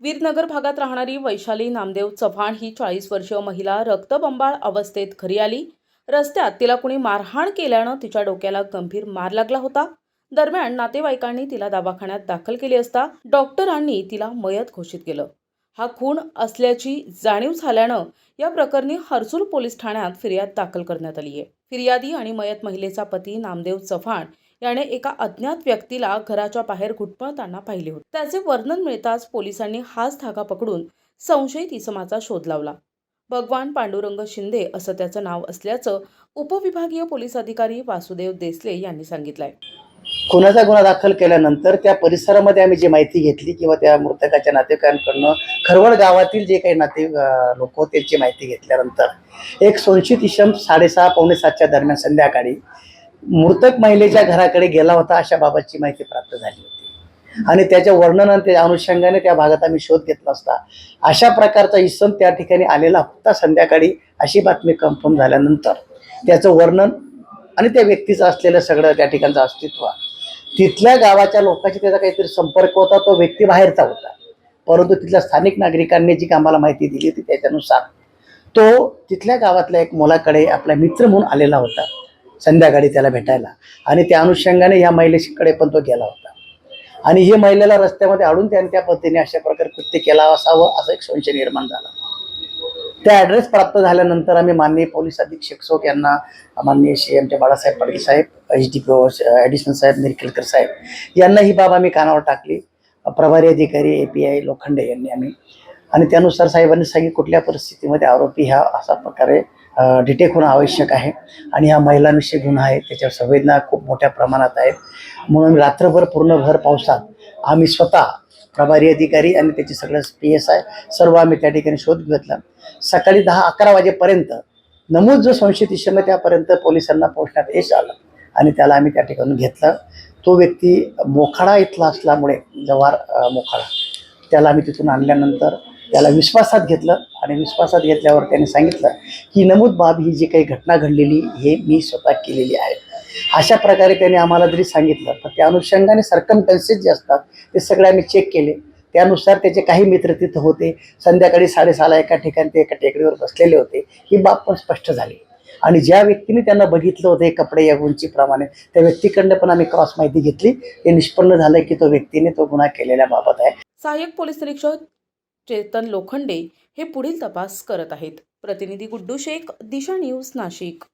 वीरनगर भागात राहणारी वैशाली नामदेव चव्हाण ही चाळीस वर्षीय महिला रक्तबंबाळ अवस्थेत घरी आली. रस्त्यात तिला कुणी मारहाण केल्यानं तिच्या डोक्याला गंभीर मार लागला होता. दरम्यान नातेवाईकांनी तिला दवाखान्यात दाखल केली असता डॉक्टरांनी तिला मयत घोषित केलं. हा खून असल्याची जाणीव झाल्यानं या प्रकरणी हर्सूल पोलीस ठाण्यात फिर्याद दाखल करण्यात आली आहे फिर्यादी आणि मयत महिलेचा पती नामदेव चव्हाण याने एका अज्ञात व्यक्तीला घराच्या बाहेर घुटमळताना पाहिले होते. त्याचे वर्णन मिळताच पोलिसांनी हाच धागा पकडून संशयित इसमाचा शोध लावला. भगवान पांडुरंग शिंदे असं त्याचं नाव असल्याचं उपविभागीय पोलीस अधिकारी वासुदेव देसले यांनी सांगितलंय. खुनाचा गुन्हा दाखल केल्यानंतर त्या परिसरामध्ये आम्ही जी माहिती घेतली किंवा त्या मृतकाच्या नातेवाईकांकडनं खरवड गावातील जे काही नाते लोक होते त्यांची माहिती घेतल्यानंतर एक संशयित इसम साडेसहा पावणे सातच्या दरम्यान संध्याकाळी मृतक महिलेच्या घराकडे गेला होता अशा बाबतची माहिती प्राप्त झाली होती. आणि त्याच्या वर्णन त्या अनुषंगाने त्या भागात आम्ही शोध घेतला असता. अशा प्रकारचा इसम त्या ठिकाणी आलेला होता संध्याकाळी अशी बातमी कन्फर्म झाल्यानंतर. त्याचं वर्णन आणि त्या व्यक्तीचं असलेलं सगळं त्या ठिकाणचं अस्तित्व. तिथल्या गावाच्या लोकांशी त्याचा काहीतरी संपर्क होता तो व्यक्ती बाहेरचा होता. परंतु तिथल्या स्थानिक नागरिकांनी जी आम्हाला माहिती दिली ती त्याच्यानुसार तो तिथल्या गावातल्या एक मुलाकडे आपला मित्र म्हणून आलेला होता. संध्याकाळी त्याला भेटायला. आणि त्या अनुषंगाने ह्या महिलेकडे पण तो गेला होता. आणि ही महिलेला रस्त्यामध्ये अडून त्याने त्या पद्धतीने अशा प्रकारे कृत्य केला असावं असं एक संशय निर्माण झाला. त्या ॲड्रेस प्राप्त झाल्यानंतर आम्ही माननीय पोलीस अधीक्षक सोक यांना माननीय श्री आमचे Balasaheb Patil saheb H D P O additional saheb Nirkhelkar saheb यांना ही बाब आम्ही कानावर टाकली. प्रभारी अधिकारी ए पी आय लोखंडे यांनी आम्ही. आणि त्यानुसार साहेबांनी सांगितलं कुठल्या परिस्थितीमध्ये आरोपी हा अशा प्रकारे डिटेक्ट होणं आवश्यक आहे. आणि ह्या महिलांविषयी गुन्हा आहे. त्याच्यावर संवेदना खूप मोठ्या प्रमाणात आहेत. म्हणून रात्रभर पूर्णभर पावसात आम्ही स्वतः प्रभारी अधिकारी आणि त्याचे सगळं पी एस आय सर्व आम्ही त्या ठिकाणी शोध घेतला. सकाळी दहा अकरा वाजेपर्यंत नमूद जो संशयित इशम त्यापर्यंत पोलिसांना पोहोचण्यात यश आलं. आणि त्याला आम्ही त्या ठिकाणी घेतलं. तो व्यक्ती मोखाडा इथला असल्यामुळे जवार मोखाडा त्याला आम्ही तिथून आणल्यानंतर त्याला विश्वासात घेतलं. आणि विश्वासात घेतल्यावर त्याने सांगितलं की नमूद बाब ही जी काही घटना घडलेली हे मी स्वतः केलेली आहे. अशा प्रकारे त्याने आम्हाला जरी सांगितलं तर त्या अनुषंगाने सरकमटन्सेस जे असतात ते सगळे आम्ही चेक केले. त्यानुसार त्याचे काही मित्र तिथं होते. संध्याकाळी साडेसहाला एका ठिकाणी ते एका टेकडीवर बसलेले होते. ही बाब पण स्पष्ट झाली. आणि ज्या व्यक्तीने त्यांना बघितलं होतं हे कपडे या उंचीप्रमाणे त्या व्यक्तीकडनं पण आम्ही क्रॉस माहिती घेतली. हे निष्पन्न झालं की तो व्यक्तीने तो गुन्हा केलेल्या बाबत आहे. सहाय्यक पोलीस निरीक्षक चेतन लोखंडे हे पुढील तपास करत आहेत. प्रतिनिधी गुड्डू शेख दिशा न्यूज नाशिक.